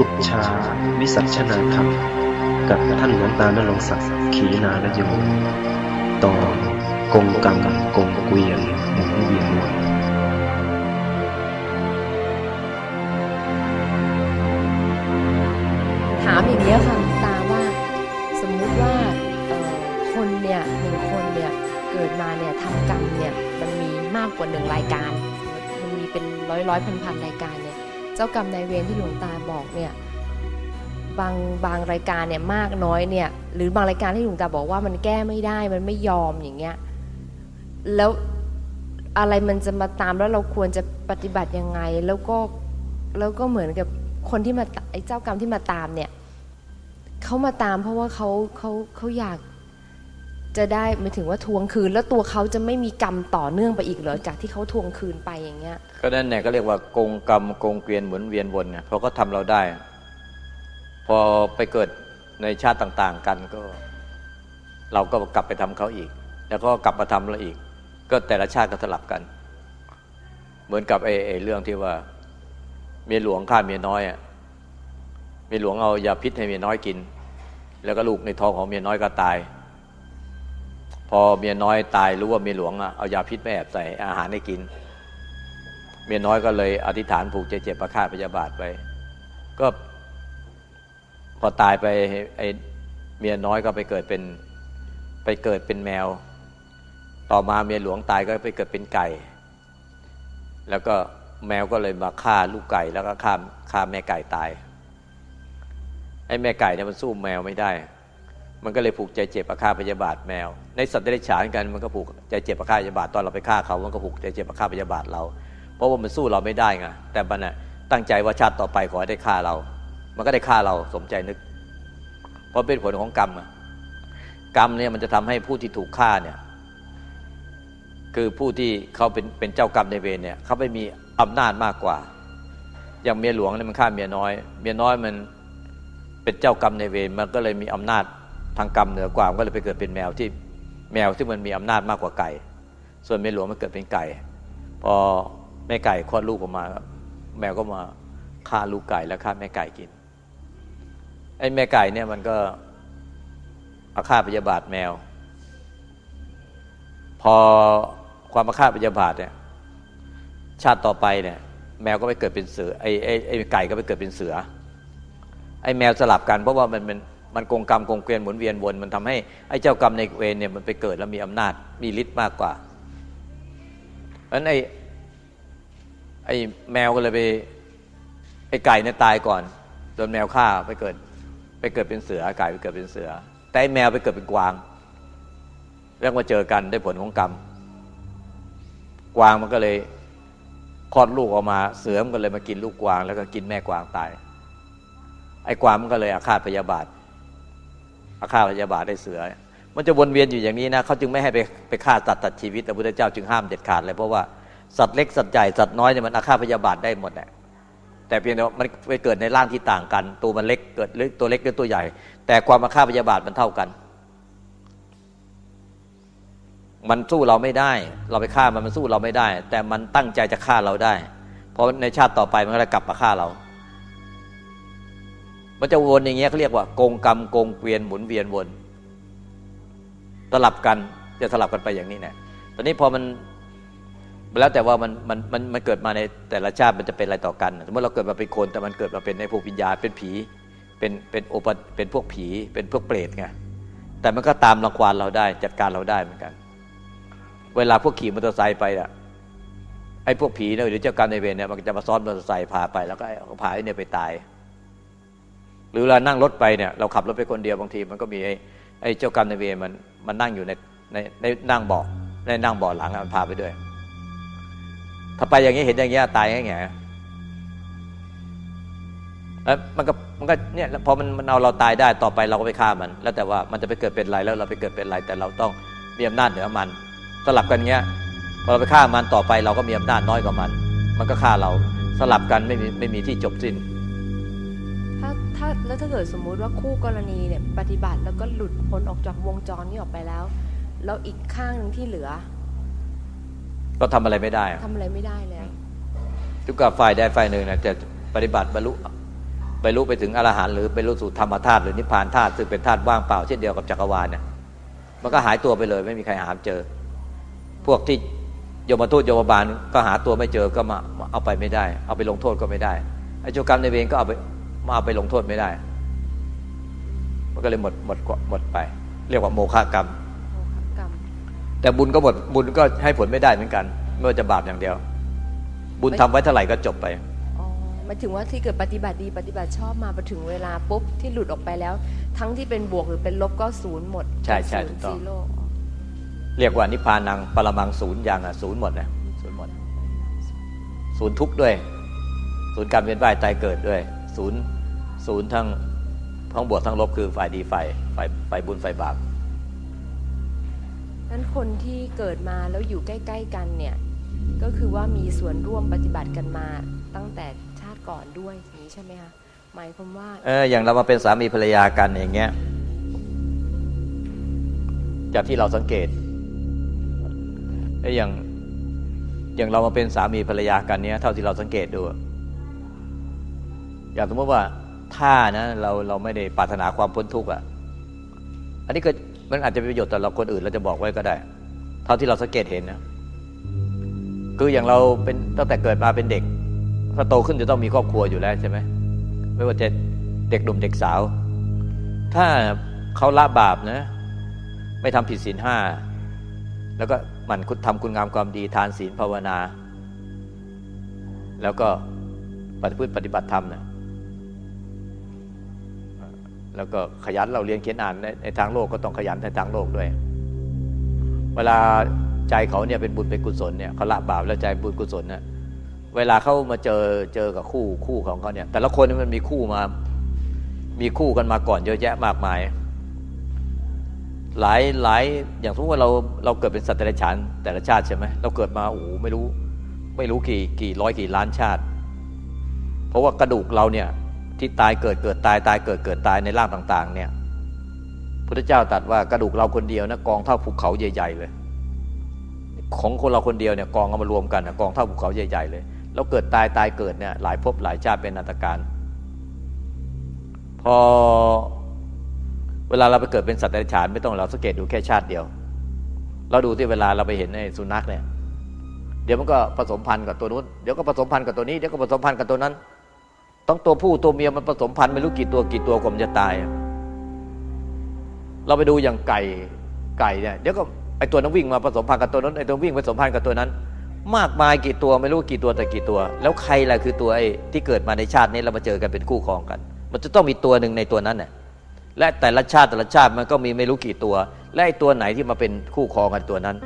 ปุจฉาวิสัชนาธรรม กับท่านหลวงตานรงศักดิ์ขีนาลโยตอนกงกรรมกงเกวียนหมุนเวียนวนถามอย่างนี้ยค่ะตาว่า สมมุติว่าคนเนี่ยหนึ่งคนเนี่ยเกิดมาเนี่ยทำกรรมเนี่ยมันมีมากกว่าหนึ่งรายการ มันมีเป็นร้อยร้อยพันพันรายการเนี่ย เจ้ากรรมนายเวรที่หลวงตาบอกเนี่ยบางบางรายการเนี่ยมากน้อยเนี่ย หรือบางรายการที่หลวงตาบอกว่ามันแก้ไม่ได้มันไม่ยอมอย่างเงี้ยแล้วอะไรมันจะมาตามแล้วเราควรจะปฏิบัติยังไง แล้วก็แล้วก็เหมือนกับคนที่มาไอ้เจ้ากรรมที่มาตามเนี่ยเขามาตามเพราะว่าเขาเขาเขาอยาก จะได้หมายถึงว่าทวงคืน แล้วตัวเขาจะไม่มีกรรมต่อเนื่องไปอีกเหรอจากที่เขาทวงคืนไปอย่างเงี้ย ก็นั่นเนี่ยก็เรียกว่ากงกรรมกงเกวียนหมุนเวียนวนไงเพราะเขาทำเราได้ พอไปเกิดในชาติต่าง ๆ กันก็ เราก็กลับไปทำเขาอีก แล้วก็กลับมาทำเราอีก ก็แต่ละชาติก็สลับกัน เหมือนกับไอ้ไอ้เรื่องที่ว่า เมียหลวงฆ่าเมียน้อยอะเมียหลวงเอายาพิษให้เมียน้อยกิน แล้วก็ลูกในท้องของเมียน้อยก็ตาย พอเมียน้อยตายรู้ว่าเมียหลวงอะเอายาพิษไปแอบใส่อาหารให้กิน เมียน้อยก็เลยอธิษฐานผูกใจเจ็บประฆาตพยาบาทไป ก็ พอตายไปไอ้เมียน้อยก็ไปเกิดเป็นไปเกิดเป็นแมว ต่อมาเมียหลวงตายก็ไปเกิดเป็นไก่ แล้วก็แมวก็เลยมาฆ่าลูกไก่แล้วก็ฆ่าฆ่าแม่ไก่ตายไอ้แม่ไก่เนี่ยมันสู้แมวไม่ได้ มันก็เลยผูกใจเจ็บประฆาตพยาบาทแมว ในสัตว์เดรัจฉานกันมันก็ผูกใจเจ็บประฆาตพยาบาทตอนเราไปฆ่าเขา มันก็ผูกใจเจ็บประฆาตพยาบาทเรา เพราะว่ามันสู้เราไม่ได้ไงแต่มันน่ะตั้งใจว่าชาติต่อไปขอให้ได้ฆ่าเรา มันก็ได้ฆ่าเราสมใจนึก เพราะเป็นผลของกรรมอะกรรมเนี่ยมันจะทำให้ผู้ที่ถูกฆ่าเนี่ยคือผู้ที่เขาเป็นเป็นเจ้ากรรมในเวรเนี่ยเขาไปมีอำนาจมากกว่า อย่างเมียหลวงเนี่ยมันฆ่าเมียน้อย เมียน้อยมันเป็นเจ้ากรรมในเวรมันก็เลยมีอำนาจ ทางกรรมเหนือกว่ามันก็เลยไปเกิดเป็นแมวที่แมวที่มันมีอำนาจมากกว่าไก่ ส่วนเมียหลวงมันเกิดเป็นไก่ พอแม่ไก่คลอดลูกออกมา แมวก็มาฆ่าลูกไก่แล้วฆ่าแม่ไก่กินไอ้แม่ไก่เนี่ยมันก็อาฆาตพยาบาทแมว พอความอาฆาตพยาบาทเนี่ยชาติต่อไปเนี่ยแมวก็ไปเกิดเป็นเสือไอ้ไอ้ไอ้ไก่ก็ไปเกิดเป็นเสือไอ้แมวสลับกันเพราะว่ามันมัน มันกงกรรมกงเกวียนหมุนเวียนวน มันทำให้ไอ้เจ้ากรรมในเวรเนี่ยมันไปเกิดแล้วมีอำนาจมีฤทธิ์มากกว่าเพราะฉะนั้นไอ้ไอ้แมวก็เลยไปไอ้ไก่เนี่ยตายก่อนโดนแมวฆ่าไปเกิดไปเกิดเป็นเสือไก่ไปเกิดเป็นเสือ แต่ไอ้แมวไปเกิดเป็นกวางเรื่องมาเจอกันได้ผลของกรรม กวางมันก็เลยคลอดลูกออกมาเสือมันก็เลยมากินลูกกวาง แล้วก็กินแม่กวางตาย ไอ้กวางมันก็เลยอาฆาตพยาบาท อาฆาตพยาบาทได้เสือ มันจะวนเวียนอยู่อย่างนี้นะเขาจึงไม่ให้ไปไปฆ่าสัตัดตัดชีวิตแต่พุทธเจ้าจึงห้ามเด็ดขาดเลยเพราะว่าสัตว์เล็กสัตว์ใหญ่สัตว์น้อยเนี่ยมันอาฆาตพยาบาทได้หมดแหละแต่เพียงแต่ว่ามันไปเกิดในร่างที่ต่างกัน ตัวมันเล็กเกิดหรือตัวเล็กหรือตัวใหญ่ แต่ความอาฆาตพยาบาทมันเท่ากัน มันสู้เราไม่ได้ เราไปฆ่ามันมันสู้เราไม่ได้ แต่มันตั้งใจจะฆ่าเราได้ เพราะในชาติต่อไปมันก็จะกลับมาฆ่าเรา มันจะวนอย่างเงี้ยเขาเรียกว่าโกงกรรมโกงเกวียนหมุนเวียนวนสลับกันจะสลับกันไปอย่างนี้นะตอนนี้พอมันแล้วแต่ว่ามันมันมันมันเกิดมาในแต่ละชาติมันจะเป็นอะไรต่อกัน สมมติเราเกิดมาเป็นคนแต่มันเกิดมาเป็นในพวกวิญญาณเป็นผีเป็นเป็นโอปเป็นพวกผี เป็นพวกเปรตไงแต่มันก็ตามรังควานเราได้จัดการเราได้เหมือนกัน เวลาพวกขี่มอเตอร์ไซค์ไปอะไอ้พวกผีเนี่ยหรือเจ้ากรรมนเวรเนี่ยมันจะมาซ้อนมอเตอร์ไซค์พาไปแล้วก็พาไอ้เนี่ยไปตาย หรือเวลานั่งรถไปเนี่ยเราขับรถไปคนเดียวบางทีมันก็มีไอ้ไอ้เจ้ากรรมนายเวรมันมันนั่งอยู่ในในในนั่งเบาะในนั่งเบาะหลังมันพาไปด้วย ถ้าไปอย่างนี้เห็นอย่างเงี้ยตายแง่แง่แล้วมันก็มันก็เนี่ยพอมันมันเอาเราตายได้ต่อไปเราก็ไปฆ่ามัน แล้วแต่ว่ามันจะไปเกิดเป็นไรแล้วเราไปเกิดเป็นไรแต่เราต้องมีอำนาจเหนือมันสลับกันเงี้ยพอเราไปฆ่ามันต่อไปเราก็มีอำนาจน้อยกว่ามัน มันก็ฆ่าเราสลับกันไม่มีไม่มีที่จบสิ้น แล้วถ้าเกิดสมมุติว่าคู่กรณีเนี่ยปฏิบัติแล้วก็หลุดพ้นออกจากวงจรนี้ออกไปแล้ว แล้วอีกข้างหนึ่งที่เหลือ ก็ทำอะไรไม่ได้อะทำอะไรไม่ได้แล้ว ทุกกับฝ่ายใดฝ่ายหนึ่งนะจะปฏิบัติบรรลุไปรู้ไปถึงอรหันต์หรือไปรู้สู่ธรรมธาตุหรือนิพพานธาตุซึ่งเป็นธาตุว่างเปล่าเช่นเดียวกับจักรวาลเนี่ยมันก็หายตัวไปเลย ไม่มีใครหาเจอ พวกที่โยมทูตโยมบาลก็หาตัวไม่เจอก็มาเอาไปไม่ได้ เอาไปลงโทษก็ไม่ได้ไอ้เจ้ากรรมในายเวรก็เอาไป มาเอาไปลงโทษไม่ได้ มันก็เลยหมดหมดหมดไป เรียกว่าโมฆะกรรมโมฆะกรรม แต่บุญก็หมดบุญก็ให้ผลไม่ได้เหมือนกัน ไม่ว่าจะบาปอย่างเดียว บุญทำไว้เท่าไหร่ก็จบไปอ๋อหมายถึงว่าที่เกิดปฏิบัติดีปฏิบัติชอบมาพอถึงเวลาปุ๊บที่หลุดออกไปแล้ว ทั้งที่เป็นบวกหรือเป็นลบก็ศูนย์หมด ใช่ใช่ศูนย์ถูกต้องซีโร่เรียกว่านิพพานังปรมังศูนย์อย่างอะศูนย์หมดนะศูนย์หมด ศูนย์ทุกข์ด้วย ศูนย์การเวียนว่ายตายเกิดด้วย ศูนย์ ศูนย์ทั้งทั้งบวกทั้งลบคือฝ่ายดีฝ่ายฝ่ายฝ่ายบุญฝ่ายบาปนั้นคนที่เกิดมาแล้วอยู่ใกล้ ๆ กันเนี่ย ก็คือว่ามีส่วนร่วมปฏิบัติกันมาตั้งแต่ชาติก่อนด้วยอย่างนี้ใช่ไหมคะหมายความว่าเอออย่างเรามาเป็นสามีภรรยากันอย่างเงี้ยจากที่เราสังเกตเอ้ยอย่างอย่างเรามาเป็นสามีภรรยากันเนี้ยเท่าที่เราสังเกตดู อย่างสมมติว่า ถ้านะเราเราไม่ได้ปรารถนาความพ้นทุกข์อะอันนี้ก็มันอาจจะเป็นประโยชน์ต่อเราคนอื่นเราจะบอกไว้ก็ได้ เท่าที่เราสังเกตเห็นนะคืออย่างเราเป็นตั้งแต่เกิดมาเป็นเด็กถ้าโตขึ้นจะต้องมีครอบครัวอยู่แล้วใช่ไหมไม่ว่าจะเด็กหนุ่มเด็กสาว ถ้าเขาละบาปนะ ไม่ทำผิดศีลห้าแล้วก็หมันคุณทำคุณงามความดีทานศีลภาวนา แล้วก็ปฏิพฤติปฏิบัติธรรมนะ แล้วก็ขยันเราเรียนเขียนอ่านในในทางโลกก็ต้องขยันในทางโลกด้วย เวลาใจเขาเนี่ยเป็นบุญเป็นกุศลเนี่ยเขาละบาปแล้วใจบุญกุศลนะเวลาเขามาเจอเจอกับคู่คู่ของเขาเนี่ย แต่ละคนมันมีคู่มา มีคู่กันมาก่อนเยอะแยะมากมาย หลายหลายอย่างสมมติว่าเราเราเกิดเป็นสัตว์แต่ละชาติแต่ละชาติใช่ไหมเราเกิดมาโอ้โหไม่รู้ ไม่รู้กี่กี่ร้อยกี่ล้านชาติ เพราะว่ากระดูกเราเนี่ย ที่ตายเกิดเกิดตายตายเกิดเกิดตายในร่างต่าง ๆ เนี่ยพุทธเจ้าตรัสว่ากระดูกเราคนเดียวนะกองเท่าภูเขาใหญ่ ๆ เลย ของคนเราคนเดียวเนี่ยกองเอามารวมกันนะกองเท่าภูเขาใหญ่ ๆ เลยแล้วเกิดตายตายเกิดเนี่ยหลายภพหลายชาติเป็นอนันตการ พอเวลาเราไปเกิดเป็นสัตว์เดรัจฉานไม่ต้องเราสังเกตดูแค่ชาติเดียว เราดูที่เวลาเราไปเห็นในสุนัขเนี่ย เดี๋ยวมันก็ผสมพันธุ์กับตัวนู้น เดี๋ยวก็ผสมพันธุ์กับตัวนี้ เดี๋ยวก็ผสมพันธุ์กับตัวนั้น ต้องตัวผู้ตัวเมียมันผสมพันธุ์ไม่รู้กี่ตัวกี่ตัวกว่ามันจะตาย เราไปดูอย่างไก่ไก่เนี่ยเดี๋ยวก็ไอตัวนั้นวิ่งมาผสมพันธุ์กับตัวนั้นไอตัววิ่งผสมพันธุ์กับตัวนั้น มากมายกี่ตัวไม่รู้กี่ตัวแต่กี่ตัว แล้วใครล่ะคือตัวไอ้ที่เกิดมาในชาตินี้เรามาเจอกันเป็นคู่ครองกัน มันจะต้องมีตัวหนึ่งในตัวนั้นน่ะและแต่ละชาติแต่ละชาติมันก็มีไม่รู้กี่ตัว และไอตัวไหนที่มาเป็นคู่ครองกันตัวนั้น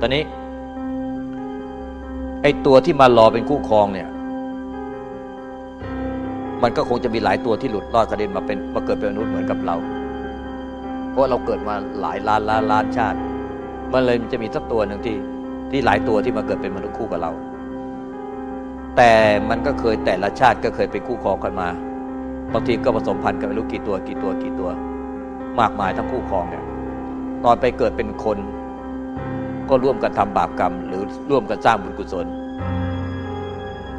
ตอนนี้ไอตัวที่มารอเป็นคู่ครองเนี่ย มันก็คงจะมีหลายตัวที่หลุดรอดกระเด็นมาเป็นมาเกิดเป็นมนุษย์เหมือนกับเรา เพราะเราเกิดมาหลายล้านล้านล้านชาติ มันเลยจะมีสักตัวหนึ่งที่ที่หลายตัวที่มาเกิดเป็นมนุษย์คู่กับเรา แต่มันก็เคยแต่ละชาติก็เคยเป็นคู่ครองกันมาบางทีก็ผสมพันธุ์กันไม่รู้กี่ตัวกี่ตัวกี่ตัว มากมายทั้งคู่ครองเนี่ยตอนไปเกิดเป็นคน ก็ร่วมกันทำบาปกรรม หรือร่วมกันสร้างบุญกุศล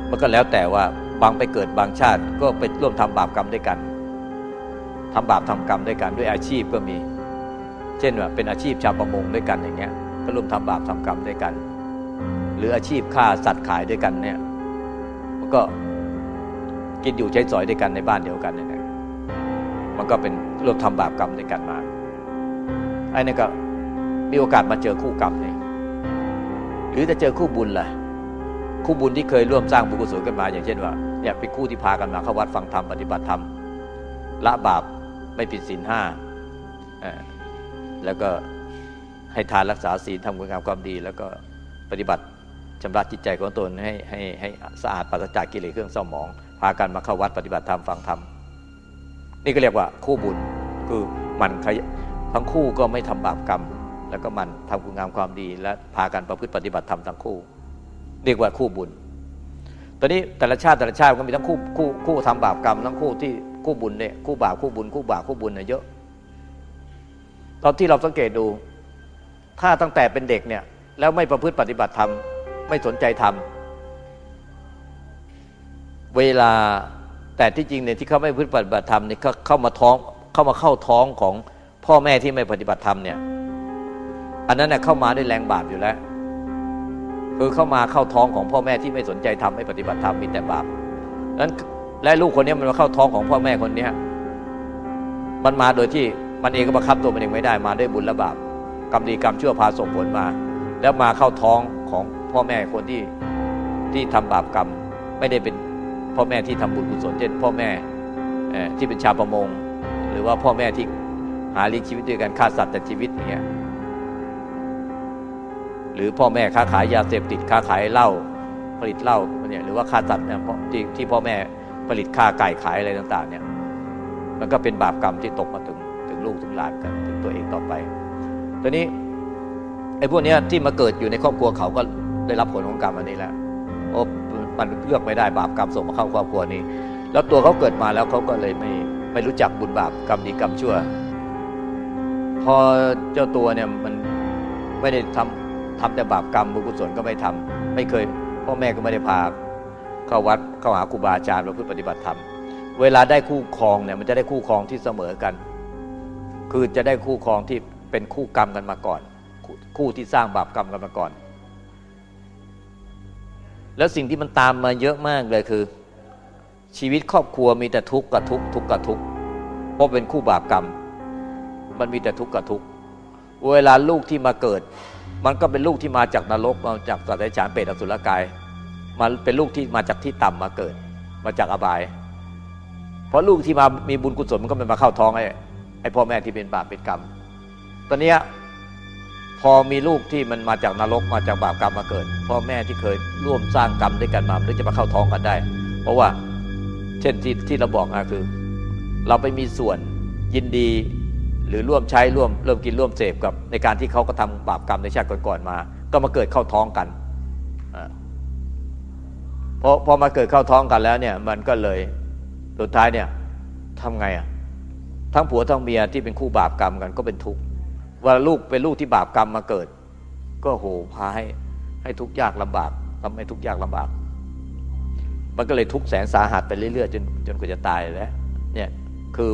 มันก็แล้วแต่ว่า บางไปเกิดบางชาติก็ไปร่วมทำบาปกรรมด้วยกันทำบาปทำกรรมด้วยกันด้วยอาชีพก็มี เช่นว่าเป็นอาชีพชาวประมงด้วยกันอย่างเงี้ย ก็ร่วมทำบาปทำกรรมด้วยกัน หรืออาชีพฆ่าสัตว์ขายด้วยกันเนี่ยมันก็กินอยู่ใช้สอยด้วยกันในบ้านเดียวกันเนี่ยมันก็เป็นร่วมทำบาปกรรมด้วยกันมาไอ้นี่ก็มีโอกาสมาเจอคู่กรรมเนี่ยหรือจะเจอคู่บุญล่ะ คู่บุญที่เคยร่วมสร้างบุญกุศลกันมา อย่างเช่นว่า เนี่ยเป็นคู่ที่พากันมาเข้าวัดฟังธรรมปฏิบัติธรรมละบาปไม่ผิดศีลห้าแล้วก็ให้ทานรักษาศีลทำคุณงามความดี แล้วก็ปฏิบัติชำระจิตใจของตนให้ให้ให้สะอาดปราศจากกิเลสเครื่องเศร้าหมอง พากันมาเข้าวัดปฏิบัติธรรมฟังธรรมนี่ก็เรียกว่าคู่บุญคือมันขยทั้งคู่ก็ไม่ทำบาปกรรม แล้วก็มันทำคุณงามความดี และพากันประพฤติปฏิบัติธรรมทั้งคู่ เรียกว่าคู่บุญ อนนี้แต่ละชาติแต่ละชาติก็มีทั้งคู่คู่คู่ทำบาปกรรมทั้งคู่ที่คู่บุญเนี่ยคู่บาปคู่บุญคู่บาปคู่บุญเนี่ยเยอะ ตอนที่เราสังเกตดู ถ้าตั้งแต่เป็นเด็กเนี่ย แล้วไม่ประพฤติปฏิบัติธรรมไม่สนใจธรรมเวลาแต่ที่จริงเนี่ยที่เขาไม่พึ่งปฏิบัติธรรมเนี่ยเขาเข้ามาท้องเข้ามาเข้าท้องของพ่อแม่ที่ไม่ปฏิบัติธรรมเนี่ย อันนั้นเนี่ยเข้ามาด้วยแรงบาปอยู่แล้ว คือเข้ามาเข้าท้องของพ่อแม่ที่ไม่สนใจทำไม่ปฏิบัติธรรมมีแต่บาปนั้นและลูกคนนี้มันมาเข้าท้องของพ่อแม่คนเนี้ยมันมาโดยที่มันเองก็บังคับตัวมันเองไม่ได้มาด้วยบุญและบาปกรรมดีกรรมชั่วพาส่งผลมา แล้วมาเข้าท้องของพ่อแม่คนที่ที่ทำบาปกรรมไม่ได้เป็นพ่อแม่ที่ทำบุญกุศลเช่นพ่อแม่ที่เป็นชาวประมง หรือว่าพ่อแม่ที่หาเลี้ยงชีวิตด้วยการฆ่าสัตว์แต่ชีวิตอย่างเงี้ย หรือพ่อแม่ค้าขายยาเสพติดค้าขายเหล้าผลิตเหล้าเนี่ยหรือว่าฆ่าสัตว์เนี่ยเพราะที่ที่พ่อแม่ผลิตฆ่าไก่ขายอะไรต่างๆเนี่ยมันก็เป็นบาปกรรมที่ตกมาถึงถึงลูกถึงหลานกันถึงตัวเองต่อไปตอนนี้ไอ้พวกเนี้ยที่มาเกิดอยู่ในครอบครัวเขาก็ได้รับผลของกรรมอันนี้แล้วโอ้มันเลือกไม่ได้บาปกรรมส่งมาเข้าครอบครัวนี้ แล้วตัวเขาเกิดมาแล้วเขาก็เลยไม่ไม่รู้จักบุญบาปกรรมดีกรรมชั่ว พอเจ้าตัวเนี่ยมันไม่ได้ทำ ทำแต่บาปกรรมบุญกุศลก็ไม่ทำไม่เคยพ่อแม่ก็ไม่ได้พาเข้าวัดเข้าหาครูบาอาจารย์มาพื่ปฏิบัติธรรมเวลาได้คู่ครองเนี่ยมันจะได้คู่ครองที่เสมอกัน คือจะได้คู่ครองที่เป็นคู่กรรมกันมาก่อน คู่ที่สร้างบาปกรรมกันมาก่อน แล้วสิ่งที่มันตามมาเยอะมากเลยคือ ชีวิตครอบครัวมีแต่ทุกข์กับทุกข์ทุกข์กับทุกข์เพราะเป็นคู่บาปกรรม มันมีแต่ทุกข์กับทุกข์เวลาลูกที่มาเกิด มันก็เป็นลูกที่มาจากนรกมาจากสัตว์เดรัจฉานเปรตอสุรกาย มันเป็นลูกที่มาจากที่ต่ำมาเกิด มาจากอบาย เพราะลูกที่มามีบุญกุศลมันก็มันมาเข้าท้องไอ้ไอ้พ่อแม่ที่เป็นบาปเป็นกรรม ตอนเนี้ยพอมีลูกที่มันมาจากนรกมาจากบาปกรรมมาเกิด พ่อแม่ที่เคยร่วมสร้างกรรมด้วยกันมามันถึงจะมาเข้าท้องกันได้ เพราะว่าเช่นที่ที่เราบอกนะคือ เราไปมีส่วนยินดี หรือร่วมใช้ร่วมเริ่มกินร่วมเสพกับในการที่เขาก็ทำบาปกรรมในชาติก่อนๆมา ก็มาเกิดเข้าท้องกันอ่าพอพอมาเกิดเข้าท้องกันแล้วเนี่ยมันก็เลยสุดท้ายเนี่ยทำไงอะทั้งผัวทั้งเมียที่เป็นคู่บาปกรรมกันก็เป็นทุกข์ว่าลูกเป็นลูกที่บาปกรรมมาเกิด ก็โหพาให้ให้ทุกข์ยากลำบากทำให้ทุกข์ยากลำบาก มันก็เลยทุกข์แสนสาหัสไปเรื่อยๆจนจนกว่าจะตายแล้วเนี่ยคือ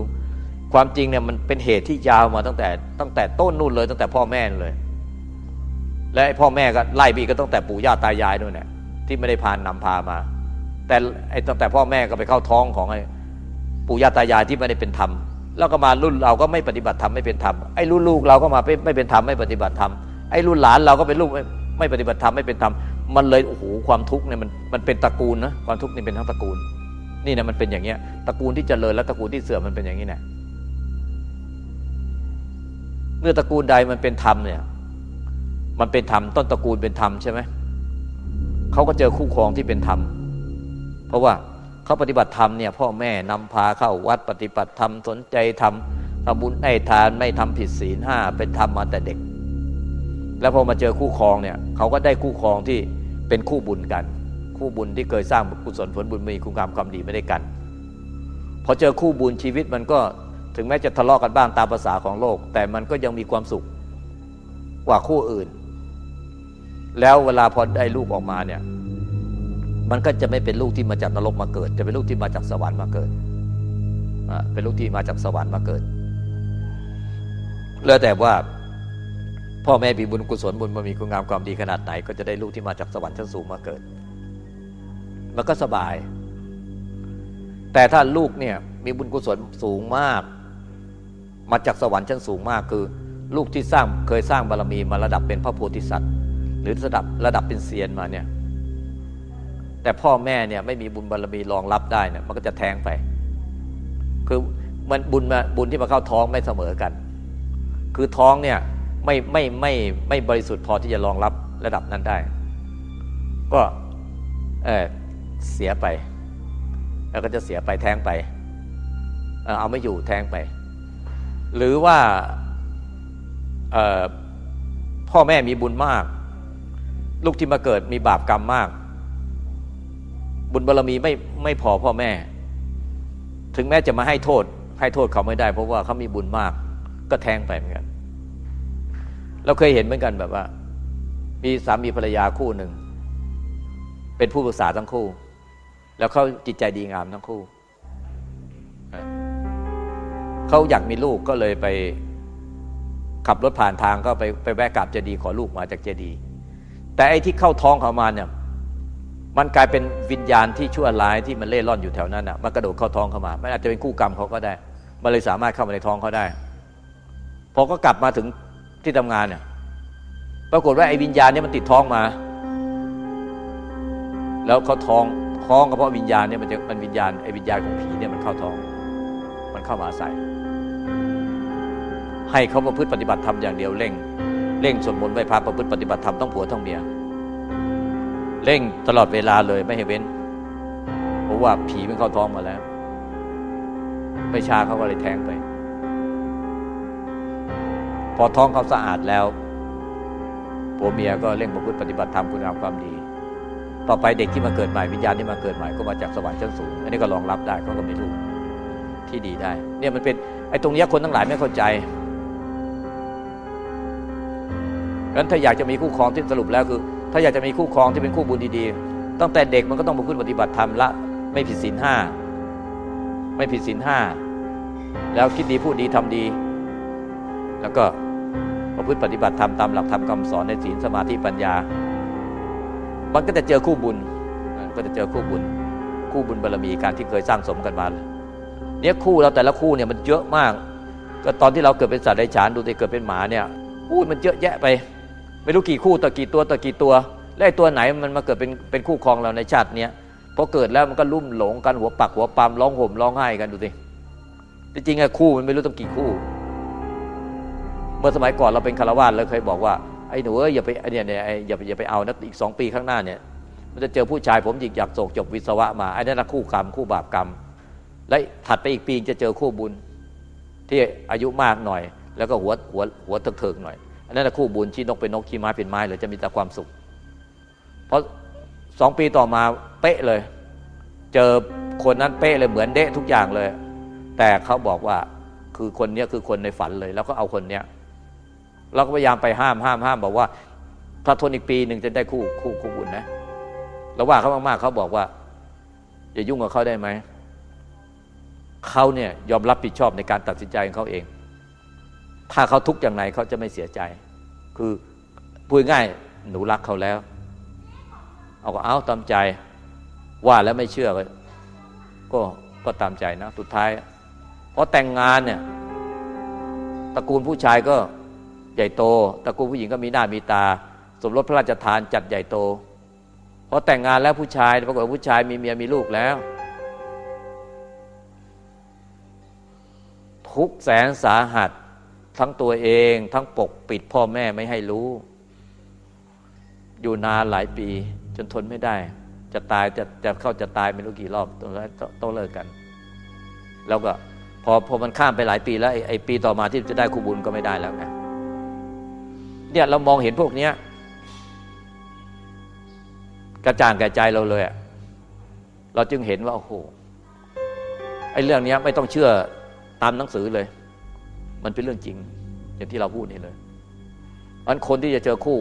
ความจริงเนี่ยมันเป็นเหตุที่ยาวมาตั้งแต่ตั้งแต่ต้นนู่นเลย ตั้งแต่พ่อแม่เลย และไอ้พ่อแม่ก็ไล่บีก็ตั้งแต่ปู่ย่าตายายนู่นแหละที่ไม่ได้พานนำพามา แต่ไอ้ตั้งแต่พ่อแม่ก็ไปเข้าท้องของไอ้ปู่ย่าตายายที่ไม่ได้เป็นธรรมแล้วก็มารุ่นเราก็ไม่ปฏิบัติธรรมไม่เป็นธรรมไอ้รุ่นลูกเราก็มาไม่เป็นธรรมไม่ปฏิบัติธรรมไอ้รุ่นหลานเราก็เป็นลูกไม่ไม่ปฏิบัติธรรมไม่เป็นธรรมมันเลยโอ้โหความทุกข์เนี่ยมันมันเป็นตระกูลนะความทุกข์นี่เป็นทั้งตระกูล นี่นะมันเป็นอย่างเงี้ยตระกูลที่เจริญและตระกูลที่เสื่อมมันเป็นอย่างนี้นะ เมื่อตระกูลใดมันเป็นธรรมเนี่ย มันเป็นธรรมต้นตระกูลเป็นธรรมใช่ไหมเขาก็เจอคู่ครองที่เป็นธรรม เพราะว่าเขาปฏิบัติธรรมเนี่ยพ่อแม่นำพาเข้าวัดปฏิบัติธรรมสนใจทำทำบุญให้ทานไม่ทำผิดศีลห้าเป็นธรรมมาแต่เด็ก แล้วพอมาเจอคู่ครองเนี่ยเขาก็ได้คู่ครองที่เป็นคู่บุญกัน คู่บุญที่เคยสร้างกุศลผลบุญมีคุณงามความดีไม่ได้กันพอเจอคู่บุญชีวิตมันก็ ถึงแม้จะทะเลาะกันบ้างตามภาษาของโลก แต่มันก็ยังมีความสุขกว่าคู่อื่น แล้วเวลาพอได้ลูกออกมาเนี่ย มันก็จะไม่เป็นลูกที่มาจากนรกมาเกิด จะเป็นลูกที่มาจากสวรรค์มาเกิดอ่าเป็นลูกที่มาจากสวรรค์มาเกิด แล้วแต่ว่าพ่อแม่มีบุญกุศลบุญมามีคุณงามความดีขนาดไหน ก็จะได้ลูกที่มาจากสวรรค์ชั้นสูงมาเกิด มันก็สบาย แต่ถ้าลูกเนี่ยมีบุญกุศลสูงมาก มาจากสวรรค์ชั้นสูงมากคือ ลูกที่สร้างเคยสร้างบารรมีมาระดับเป็นพระโพธิสัตว์ หรือระดับระดับเป็นเซียนมาเนี่ยแต่พ่อแม่เนี่ยไม่มีบุญบารรมีรองรับได้เนี่ยมันก็จะแทงไป คือมันบุญมาบุญที่มาเข้าท้องไม่เสมอกัน คือท้องเนี่ยไม่ไม่ไม่ไม่บริสุทธิ์พอที่จะรองรับระดับนั้นได้ ก็เออเสียไป แล้วก็จะเสียไปแท้งไป เอาไม่อยู่แท้งไป หรือว่าพ่อแม่มีบุญมาก ลูกที่มาเกิดมีบาปกรรมมาก บุญบารรมีไม่ไม่พอพ่อแม่ ถึงแม้จะมาให้โทษ ให้โทษเขาไม่ได้ เพราะว่าเขามีบุญมาก ก็แทงไปเหมือนกันเราเคยเห็นเหมือนกันแบบว่า มีสามีภรรยาคู่หนึ่ง เป็นผู้ปรึกษาทั้งคู่ แล้วเขาจิตใจดีงามทั้งคู่ เขาอยากมีลูกก็เลยไปขับรถผ่านทางก็ไปไปแวะกราบเจดีย์ขอลูกมาจากเจดีย์แต่ไอ้ที่เข้าท้องเขามาเนี่ยมันกลายเป็นวิญญาณที่ชั่วร้ายที่มันเล่ร่อนอยู่แถวนั้นอะมันกระโดดเข้าท้องเขามา มันอาจจะเป็นคู่กรรมเขาก็ได้ มันเลยสามารถเข้ามาในท้องเขาได้ พอก็กลับมาถึงที่ทำงานเนี่ยปรากฏว่าไอ้วิญญาณเนี่ยมันติดท้องมา แล้วเขาท้องท้องก็เพราะวิญญาณเนี่ยมันจะมันวิญญาณไอ้วิญญาณของผีเนี่ยมันเข้าท้อง มันเข้ามาอาศัย ให้เขาประพฤติปฏิบัติธรรมอย่างเดียวเร่งเร่งสวดมนต์ไหว้พระประพฤติปฏิบัติธรรมต้องผัวต้องเมียเร่งตลอดเวลาเลยไม่ให้เว้น เพราะว่าผีมันเข้าท้องมาแล้ว ไม่ชาเขาก็เลยแทงไป พอท้องเขาสะอาดแล้วผัวเมียก็เร่งประพฤติปฏิบัติธรรมคุณงามความดี ต่อไปเด็กที่มาเกิดใหม่วิญญาณที่มาเกิดใหม่ก็มาจากสวรรค์ชั้นสูง อันนี้ก็รองรับได้เขาก็มีลูกที่ดีได้ เนี่ยมันเป็นไอ้ตรงนี้คนทั้งหลายไม่เข้าใจ งั้นถ้าอยากจะมีคู่ครองที่สรุปแล้วคือ ถ้าอยากจะมีคู่ครองที่เป็นคู่บุญดีๆ ตั้งแต่เด็กมันก็ต้องประพฤติปฏิบัติธรรมละไม่ผิดศีลห้าไม่ผิดศีลห้าแล้วคิดดีพูดดีทำดี แล้วก็ประพฤติปฏิบัติธรรมตามหลักธรรมคำสอนในศีลสมาธิปัญญา มันก็จะเจอคู่บุญก็จะเจอคู่บุญ คู่บุญบารมีการที่เคยสร้างสมกันมาเนี่ยคู่เราแต่ละคู่เนี่ยมันเยอะมาก ก็ตอนที่เราเกิดเป็นสัตว์ไร้ฉานดูสิเกิดเป็นหมาเนี่ยอู้มันเยอะแยะไป ไม่รู้กี่คู่ต่อกี่ตัวต่อกี่ตัว และไอ้ตัวไหนมันมาเกิดเป็นเป็นคู่ครองเราในชาติเนี้ยพอเกิดแล้วมันก็ลุ่มหลงกันหัวปักหัวปามร้องห่มร้องไห้กันดูสิจริงๆอะคู่มันไม่รู้ต้องกี่คู่ เมื่อสมัยก่อนเราเป็นคารวาสเราเคยบอกว่าไอ้หนูเอ้ยอย่าไปไอเนี่ยเนี่ยไอ้อย่าไปอย่าไปเอานะอีกสองปีข้างหน้าเนี่ยมันจะเจอผู้ชายผมหยิกอยากโศกจบวิศวะมาไอ้นั่นนะคู่กรรมคู่บาปกรรม และถัดไปอีกปีจะเจอคู่บุญ ที่อายุมากหน่อย แล้วก็หัวหัวหัวเถิกๆหน่อย อันนั้นคู่บุญชี้นกเป็นนกชี้ไม้เป็นไม้เลยจะมีแต่ความสุข เพราะสองปีต่อมาเป๊ะเลย เจอคนนั้นเป๊ะเลยเหมือนเดะทุกอย่างเลย แต่เขาบอกว่าคือคนเนี้ยคือคนในฝันเลย แล้วก็เอาคนเนี้ยเราก็พยายามไปห้ามห้ามห้ามบอกว่า ถ้าทนอีกปีหนึ่งจะได้คู่คู่คู่บุญนะเราว่าเขามากๆเขาบอกว่าอย่ายุ่งกับเขาได้ไหมเขาเนี่ยยอมรับผิดชอบในการตัดสินใจของเขาเอง ถ้าเขาทุกข์อย่างไรเขาจะไม่เสียใจ คือพูดง่ายหนูรักเขาแล้ว เอาก็เอาตามใจว่าแล้วไม่เชื่อก็ก็ก็ตามใจนะสุดท้ายพอแต่งงานเนี่ยตระกูลผู้ชายก็ใหญ่โตตระกูลผู้หญิงก็มีหน้ามีตา สมรสพระราชทานจัดใหญ่โตพอแต่งงานแล้วผู้ชายปรากฏผู้ชายมีเมียมีลูกแล้ว ทุกแสนสาหัส ทั้งตัวเองทั้งปกปิดพ่อแม่ไม่ให้รู้ อยู่นานหลายปี จนทนไม่ได้ จะตายจะจะเข้าจะตายไม่รู้กี่รอบต้องต้องเลิกกัน แล้วก็พอพอมันข้ามไปหลายปีแล้วไอไอปีต่อมาที่จะได้คู่บุญก็ไม่ได้แล้วไงเนี่ยเรามองเห็นพวกเนี้ยกระจ่างแก่ใจเราเลยอะเราจึงเห็นว่าโอ้โหไอ้เรื่องเนี้ยไม่ต้องเชื่อตามหนังสือเลย มันเป็นเรื่องจริง อย่างที่เราพูดนี่เลยอันคนที่จะเจอคู่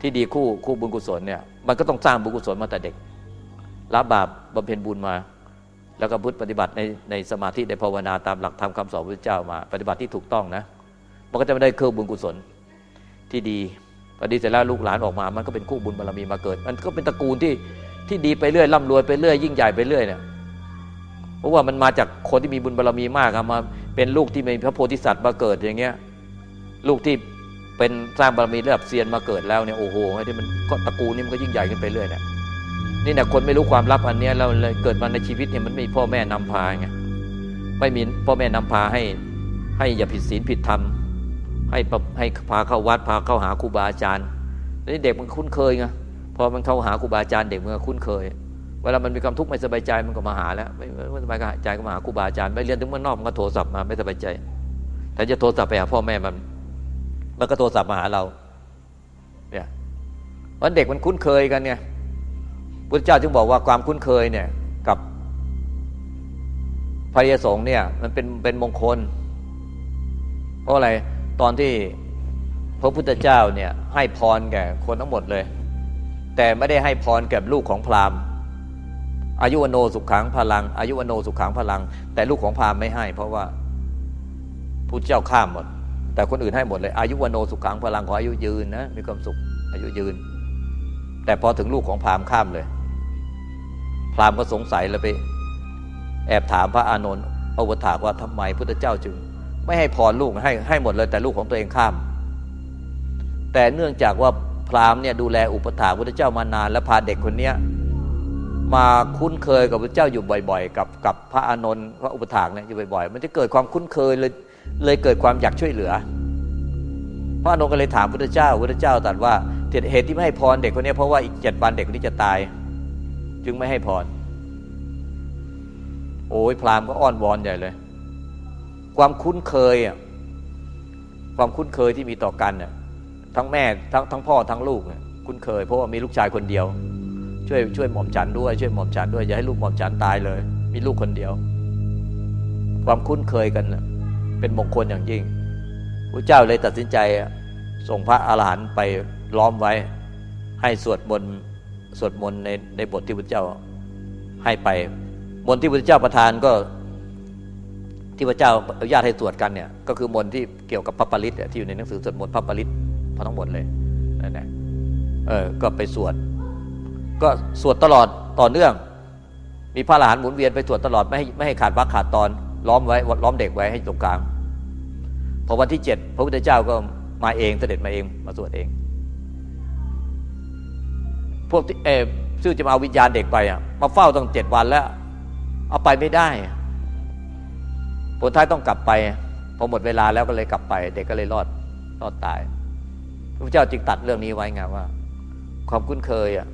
ที่ดีคู่คู่บุญกุศลเนี่ย มันก็ต้องสร้างบุญกุศลมาแต่เด็กละบาปบำเพ็ญบุญมา แล้วก็พุทธปฏิบัติในในสมาธิในภาวนาตามหลักธรรมคำสอนพระเจ้ามา ปฏิบัติที่ถูกต้องนะ มันก็จะไม่ได้เครื่องบุญกุศลที่ดีพอดีเสร็จแล้วลูกหลานออกมา มันก็เป็นคู่บุญบารมีมาเกิด มันก็เป็นตระกูลที่ที่ดีไปเรื่อยร่ำรวยไปเรื่อยยิ่งใหญ่ไปเรื่อยเนี่ยเพราะว่ามันมาจากคนที่มีบุญบารรมีมากมา เป็นลูกที่มีพระโพธิสัตว์มาเกิดอย่างเงี้ย ลูกที่เป็นสร้างบารมีระดับเซียนมาเกิดแล้วเนี่ยโอ้โหไอ้ที่มันก็ตระกูลนี่มันก็ยิ่งใหญ่ขึ้นไปเรื่อยเนี่ยนี่นะคนไม่รู้ความลับอันเนี้ยเราเลยเกิดมาในชีวิตเนี่ยมันไม่มีพ่อแม่นำพาไงไม่มีพ่อแม่นำพาให้ให้อย่าผิดศีลผิดธรรมให้ให้พาเข้าวัดพาเข้าหาครูบาอาจารย์นี่เด็กมันคุ้นเคยไงพอมันเข้าหาครูบาอาจารย์เด็กมันก็คุ้นเคย เวลามันมีความทุกข์ไม่สบายใจมันก็มาหาแล้วไม่ไม่สบายใจก็มาหาครูบาอาจารย์ไปเรียนถึงเมื่อนอกมันก็โทรศัพท์มาไม่สบายใจแต่จะโทรศัพท์ไปหาพ่อแม่มัน มันก็โทรศัพท์มาหาเรา เนี่ยวันเด็กมันคุ้นเคยกันเนี่ยพุทธเจ้าจึงบอกว่าความคุ้นเคยเนี่ย กับพระยสงฆ์เนี่ย มันเป็นเป็นมงคล เพราะอะไรตอนที่พระพุทธเจ้าเนี่ย ให้พรแก่คนทั้งหมดเลย แต่ไม่ได้ให้พรแก่ลูกของพราหมณ์ อายุวโนสุขขังพลัง อายุวโนสุขขังพลัง แต่ลูกของพราหมณ์ไม่ให้ เพราะว่าผู้เจ้าข้ามหมด แต่คนอื่นให้หมดเลย อายุวโนสุขขังพลังขออายุยืนนะมีความสุขอายุยืน แต่พอถึงลูกของพราหมณ์ข้ามเลย พราหมณ์ก็สงสัยเลยไป แอบถามพระอานนท์เอาวถาว่าทำไมพุทธเจ้าจึง ไม่ให้พรลูกให้ให้หมดเลย แต่ลูกของตัวเองข้าม แต่เนื่องจากว่าพราหมณ์เนี่ยดูแลอุปถาพุทธเจ้ามานานและพาเด็กคนเนี้ย มาคุ้นเคยกับพระเจ้าอยู่บ่อย ๆ กับกับพระอานนท์พระอุปถากเนี่ยอยู่บ่อย ๆ มันจะเกิดความคุ้นเคยเลยเลยเกิดความอยากช่วยเหลือ พระอานนท์ก็เลยถามพระเจ้าพระเจ้าตรัสว่าเหตุที่ไม่ให้พรเด็กคนนี้เพราะว่าอีกเจ็ดวันเด็กคนนี้จะตาย จึงไม่ให้พรโอ้ยพราหมณ์ก็อ้อนวอนใหญ่เลย ความคุ้นเคยอะความคุ้นเคยที่มีต่อกันเนี่ยทั้งแม่ทั้งทั้งพ่อทั้งลูกเนี่ยคุ้นเคยเพราะว่ามีลูกชายคนเดียว ช่วยช่วยหม่อมฉันด้วยช่วยหม่อมฉันด้วยอย่าให้ลูกหม่อมฉันตายเลย มีลูกคนเดียว ความคุ้นเคยกันเป็นมงคลอย่างยิ่งพระเจ้าเลยตัดสินใจส่งพระอาหารหันต์ไปล้อมไว้ ให้สวดมนต์สวดมนต์ในในบทที่พระเจ้าให้ไปมนต์ที่พระเจ้าประทานก็ ที่พระเจ้าอนุญาตให้สวดกันเนี่ยก็คือมนต์ที่เกี่ยวกับพระปริตที่อยู่ในหนังสือสวดมนต์พระปริตพอทั้งหมดเลยนั่นแหละเออก็ไปสวด ก็สวดตลอดต่อเนื่อง มีพระอรหันต์หมุนเวียนไปสวดตลอดไม่ให้ไม่ให้ขาดวรรคขาดตอนล้อมไว้ล้อมเด็กไว้ให้ตรงกลางพอวันที่เจ็ดพระพุทธเจ้าก็มาเองเสด็จมาเองมาสวดเอง พวกที่เออซึ่งจะมาเอาวิญญาณเด็กไปอะมาเฝ้าตั้งเจ็ดวันแล้ว เอาไปไม่ได้ผลท้ายต้องกลับไปพอหมดเวลาแล้วก็เลยกลับไป เด็กก็เลยรอดรอดตาย พระพุทธเจ้าจึงตัดเรื่องนี้ไว้ไงว่า ความคุ้นเคยอะ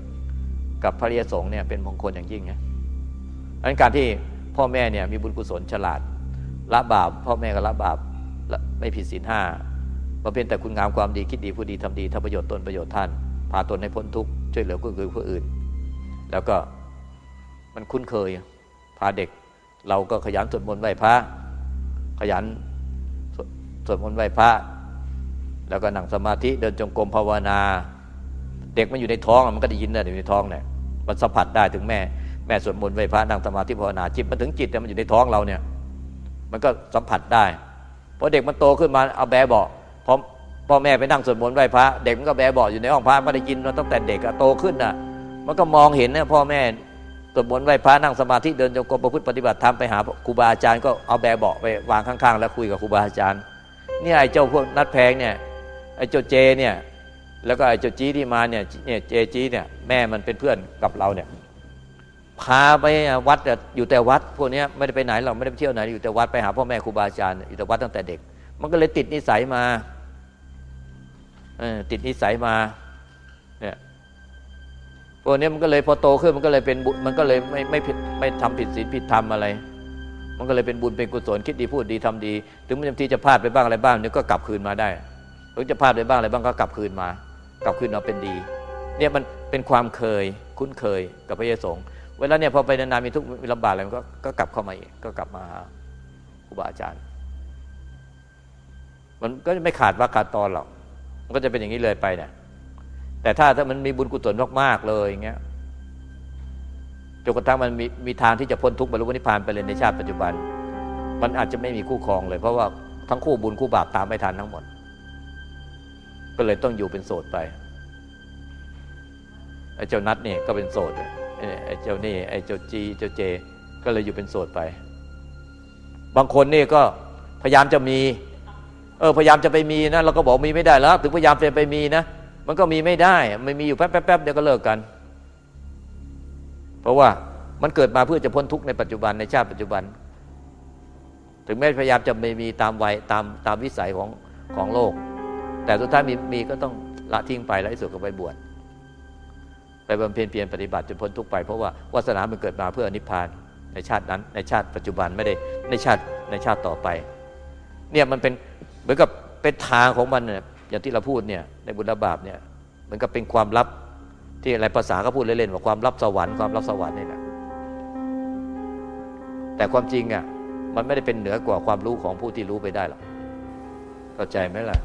กับพระริยสงฆ์เนี่ยเป็นมงคลอย่างยิ่งนะดังนั้นการที่พ่อแม่เนี่ยมีบุญกุศลฉลาดละบาปพ่อแม่ก็ละบาปไม่ผิดศีลห้ามาเป็นแต่คุณงามความดีคิดดีผู้ดีทำดีทำประโยชน์ตนประโยชน์ท่าน พาตนให้พ้นทุกข์ช่วยเหลือผู้อื่นผู้อื่น แล้วก็มันคุ้นเคย พาเด็ก เราก็ขยันสวดมนต์ไหว้พระขยันสวดมนต์ไหว้พระ แล้วก็นั่งสมาธิเดินจงกรมภาวนา เด็กมันอยู่ในท้องมันก็ได้ยินนะอยู่ในท้องเนี่ย มันสัมผัสได้ถึงแม่แม่สวดมนต์ไหว้พระนั่งสมาธิภาวนาจิตมันถึงจิตแต่มันอยู่ในท้องเราเนี่ย มันก็สัมผัสได้พอเด็กมันโตขึ้นมาเอาแบเบอกพอพ่อแม่ไปนั่งสวดมนต์ไหว้พระเด็กมันก็แบเบอกอยู่ในห้องพระมันได้ยินมาตั้งแต่เด็กอะโตขึ้นน่ะมันก็มองเห็นเนี่ยพ่อแม่สวดมนต์ไหว้พระนั่งสมาธิเดินจงกรมประพฤติปฏิบัติธรรมไปหาครูบาอาจารย์ก็เอาแบเบอกไปวางข้างๆ แล้วคุยกับครูบาอาจารย์เนี่ยไอ้เจ้าพวกนัดแพงเนี่ยไอ้เจ้าเจเนี่ย แล้วก็ไอ้เจ้าจีที่มาเนี่ยเนี่ยเจจีเนี่ยแม่มันเป็นเพื่อนกับเราเนี่ยพาไปวัดอยู่แต่วัดพวกนี้ไม่ได้ไปไหนเราไม่ได้ไปเที่ยวไหนอยู่แต่วัดไปหาพ่อแม่ครูบาอาจารย์อยู่แต่วัดตั้งแต่เด็ก มันก็เลยติดนิสัยมาเออติดนิสัยมาเนี่ยพวกนี้มันก็เลยพอโตขึ้นมันก็เลยเป็นบุญมันก็เลยไม่ไม่ผิดไม่ทำผิดศีลผิดธรรมอะไร มันก็เลยเป็นบุญเป็นกุศลคิดดีพูดดีทำดี ถึงมันที่จะพลาดไปบ้างอะไรบ้างเนี่ยก็กลับคืนมาได้ถึงจะพลาดไปบ้างอะไรบ้างก็กลับคืนมา กลับคืนมาเป็นดี เนี่ยมันเป็นความเคยคุ้นเคยกับพระเยสงฆ์เวลาเนี่ยพอไปนานๆมีทุกข์ลำบากอะไรมันก็ก็กลับเข้ามาอีกก็กลับมาหาครูบาอาจารย์ มันก็ไม่ขาดว่าขาดตอนหรอกมันก็จะเป็นอย่างนี้เลยไปเนี่ยแต่ถ้าถ้ามันมีบุญกุศลมากๆเลยอย่างเงี้ยจนกระทั่งมันมีมีทางที่จะพ้นทุกข์บรรลุนิพพานไปเลยในชาติปัจจุบัน มันอาจจะไม่มีคู่ครองเลย เพราะว่าทั้งคู่บุญคู่บาปตามไม่ทันทั้งหมด ก็เลยต้องอยู่เป็นโสดไปไอ้เจ้านัดนี่ก็เป็นโสดไอ้เจ้านี่ไอ้เจ้าจีเจ้าเจ ก็เลยอยู่เป็นโสดไป บางคนนี่ก็พยายามจะมีเออพยายามจะไปมีนะเราก็บอกมีไม่ได้แล้วถึงพยายามจะไปมีนะมันก็มีไม่ได้ไม่มีอยู่แป๊บแป๊บแป๊บเดี๋ยวก็เลิกกัน เพราะว่ามันเกิดมาเพื่อจะพ้นทุกข์ในปัจจุบันในชาติปัจจุบัน ถึงแม้พยายามจะไม่มีตามวัยตามตามวิสัยของของโลก แต่สุดท้ายมีมีก็ต้องละทิ้งไปแล้วไอ้สุดก็ไปบวชไปบำเพ็ญเพียรปฏิบัติจนพ้นทุกข์ไปเพราะว่าวาสนามันเกิดมาเพื่ออนิพพานในชาตินั้น ในชาติปัจจุบันไม่ได้ในชาติในชาติต่อไป เนี่ยมันเป็นเหมือนกับเป็นทางของมันเนี่ยอย่างที่เราพูดเนี่ยในบุญบาปเนี่ยมือนกับเป็นความลับที่อะไรภาษาก็พูดเล่นๆว่าความลับสวรรค์ความลับสวรรค์นี่แหละแต่ความจริงอะมันไม่ได้เป็นเหนือกว่าความรู้ของผู้ที่รู้ไปได้หรอกเข้าใจไหมล่ะ